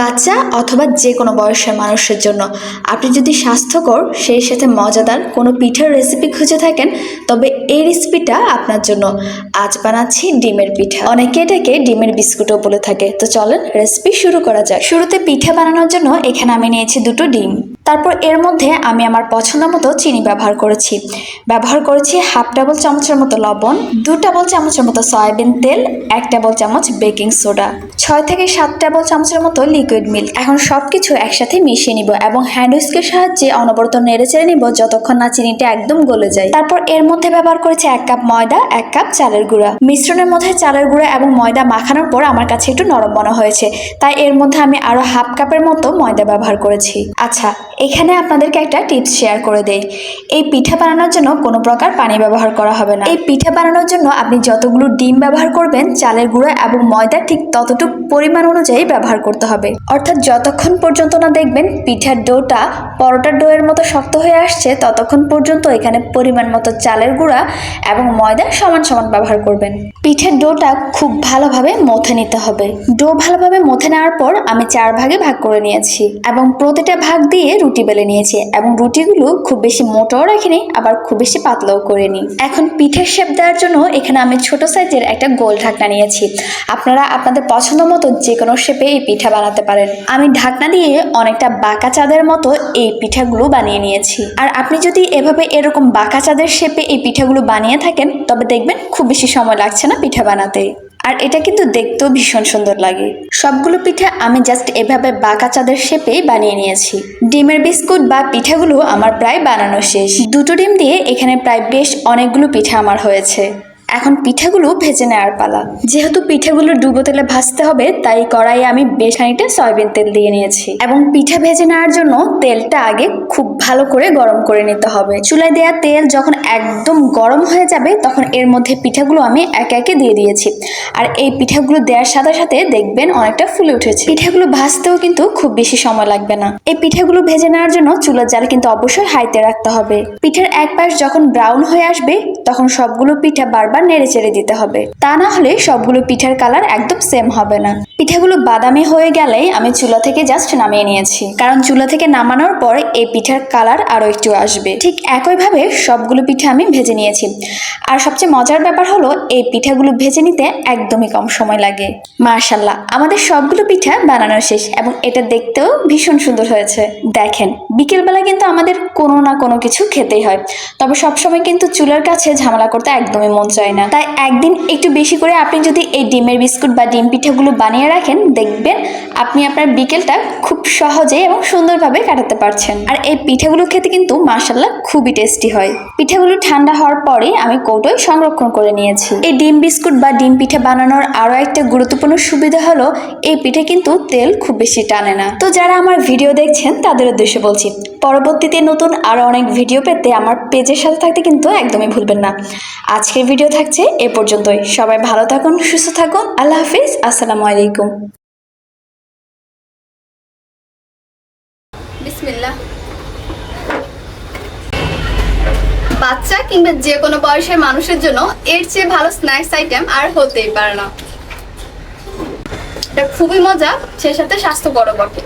বাচ্চা অথবা যে কোনো বয়সের মানুষের জন্য। আপনি যদি স্বাস্থ্যকর, সেই সাথে মজাদার কোনো পিঠার রেসিপি খুঁজে থাকেন, তবে এই রেসিপিটা আপনার জন্য। আজ বানাচ্ছি ডিমের পিঠা। অনেকে এটাকে ডিমের বিস্কুটও বলে থাকে। তো চলেন রেসিপি শুরু করা যায় শুরুতে পিঠা বানানোর জন্য এখানে আমি নিয়েছি দুটো ডিম। তারপর এর মধ্যে আমি আমার পছন্দ মতো চিনি ব্যবহার করেছি। ব্যবহার করেছি হাফ টেবিল চামচের মতো লবণ, দু টেবিল চামচের মতো সয়াবিন তেল, এক টেবিল চামচ বেকিং সোডা ছয় থেকে সাত টেবিল চামচের মতো লিকুইড মিল্ক এখন সব কিছু একসাথে মিশিয়ে নিব এবং হ্যান্ড উইস্কের সাহায্যে অনবরত নেড়ে চেড়ে নিব যতক্ষণ না চিনিটা একদম গলে যায়। তারপর এর মধ্যে ব্যবহার করেছি এক কাপ ময়দা, এক কাপ চালের গুঁড়া। মিশ্রণের মধ্যে চালের গুঁড়া এবং ময়দা মাখানোর পর আমার কাছে একটু নরম মনে হয়েছে। তাই এর মধ্যে আমি আরও হাফ কাপের মতো ময়দা ব্যবহার করেছি। আচ্ছা এখানে আপনাদেরকে একটা টিপস শেয়ার করে দেই। এই পিঠা বানানোর জন্য কোনো প্রকার পানি ব্যবহার করা হবে না। এই পিঠা বানানোর জন্য আপনি যতগুলো ডিম ব্যবহার করবেন, চালের গুঁড়া এবং ময়দা ঠিক ততটুকু পরিমাণ অনুযায়ী ব্যবহার করতে হবে। অর্থাৎ যতক্ষণ পর্যন্ত না দেখবেন পিঠার ডোটা পরোটার ডোয়ের মতো শক্ত হয়ে আসছে, ততক্ষণ পর্যন্ত এখানে পরিমাণ মতো চালের গুঁড়া এবং ময়দা সমান সমান ব্যবহার করবেন। পিঠের ডোটা খুব ভালোভাবে মথে নিতে হবে। ডো ভালোভাবে মথে নেওয়ার পর আমি চার ভাগে ভাগ করে নিয়েছি এবং প্রতিটা ভাগ দিয়ে রুটি বেলে নিয়েছি এবং রুটিগুলো খুব বেশি মোটাও রাখিনি, আবার খুব বেশি পাতলাও করিনি। এখন পিঠের শেপ দেওয়ার জন্য এখানে আমি ছোট সাইজের একটা গোল ঢাকনা নিয়েছি। আপনারা আপনাদের পছন্দ মতো যে কোনো শেপে এই পিঠা বানাতে পারেন। আমি ঢাকনা দিয়ে অনেকটা বাঁকা চাঁদের মতো এই পিঠাগুলো বানিয়ে নিয়েছি। আর আপনি যদি এভাবে এরকম বাঁকা চাঁদের শেপে এই পিঠাগুলো বানিয়ে থাকেন, তবে দেখবেন খুব বেশি সময় লাগছে না পিঠা বানাতে। আর এটা কিন্তু দেখতেও ভীষণ সুন্দর লাগে। সবগুলো পিঠা আমি জাস্ট এভাবে বাঁকা চাঁদের শেপেই বানিয়ে নিয়েছি। ডিমের বিস্কুট বা পিঠাগুলো আমার প্রায় বানানো শেষ। দুটো ডিম দিয়ে এখানে প্রায় বেশ অনেকগুলো পিঠা আমার হয়েছে। এখন পিঠাগুলো ভেজে নেওয়ার পালা। যেহেতু পিঠাগুলো ডুবো তেলে ভাজতে হবে, তাই কড়াইয়ে আমি বেশ খানিকটা সয়াবিন তেল দিয়ে নিয়েছি। এবং পিঠা ভেজে নেওয়ার জন্য তেলটা আগে খুব ভালো করে গরম করে নিতে হবে। চুলায় দেওয়া তেল যখন একদম গরম হয়ে যাবে, তখন এর মধ্যে পিঠাগুলো আমি একে একে দিয়ে দিয়েছি। আর এই পিঠাগুলো দেওয়ার সাথে সাথে দেখবেন অনেকটা ফুলে উঠেছে। পিঠাগুলো ভাজতেও কিন্তু খুব বেশি সময় লাগবে না। এই পিঠাগুলো ভেজে নেওয়ার জন্য চুলার জাল কিন্তু অবশ্যই হাইতে রাখতে হবে। পিঠার এক পাশ যখন ব্রাউন হয়ে আসবে, তখন সবগুলো পিঠা বারবার নেড়ে চেড়ে দিতে হবে। তা না হলে সবগুলো পিঠার কালার একদম সেম হবে না। পিঠাগুলো বাদামি হয়ে গেলেই আমি চুলা থেকে জাস্ট নামিয়ে নিয়েছি। কারণ চুলা থেকে নামানোর পর এই পিঠার কালার আরও একটু আসবে। ঠিক একইভাবে সবগুলো পিঠা আমি ভেজে নিয়েছি। আর সবচেয়ে মজার ব্যাপার হলো, এই পিঠাগুলো ভেজে নিতে একদমই কম সময় লাগে। মার্শাল্লাহ আমাদের সবগুলো পিঠা বানানো শেষ এবং এটা দেখতেও ভীষণ সুন্দর হয়েছে। দেখেন বিকেলবেলা কিন্তু আমাদের কোনো না কোনো কিছু খেতেই হয়। তবে সবসময় কিন্তু চুলার কাছে ঝামেলা করতে একদমই মন চায় না। তাই একদিন একটু বেশি করে আপনি যদি এই ডিমের বিস্কুট বা ডিম পিঠাগুলো বানিয়ে রাখেন, দেখবেন আপনি আপনার বিকেলটা খুব সহজে এবং সুন্দরভাবে কাটাতে পারছেন। আর এই পিঠাগুলো খেতে কিন্তু মার্শাল্লাহ খুবই টেস্টি হয়। পিঠাগুলো ঠান্ডা হওয়ার পরে আমি কৌটোয় সংরক্ষণ করে নিয়েছি। এই ডিম বিস্কুট বা ডিম পিঠা বানানোর আরও একটা গুরুত্বপূর্ণ সুবিধা হলো, এই পিঠে কিন্তু তেল খুব বেশি টানে না। তো যারা আমার ভিডিও দেখছেন, তাদের উদ্দেশ্যে বলছি পরবর্তীতে নতুন আরও অনেক ভিডিও পেতে আমার পেজের সাথে থাকতে কিন্তু একদমই ভুলবেন না। আজকের ভিডিও থাকছে এ পর্যন্তই। সবাই ভালো থাকুন, সুস্থ থাকুন। আল্লাহ হাফিজ। আসসালামু আলাইকুম। বাচ্চা কিংবা যে কোনো বয়সের মানুষের জন্য এর চেয়ে ভালো স্ন্যাক্স আইটেম আর হতেই পারে না। এটা খুবই মজা, সে সাথে স্বাস্থ্যকর বটে।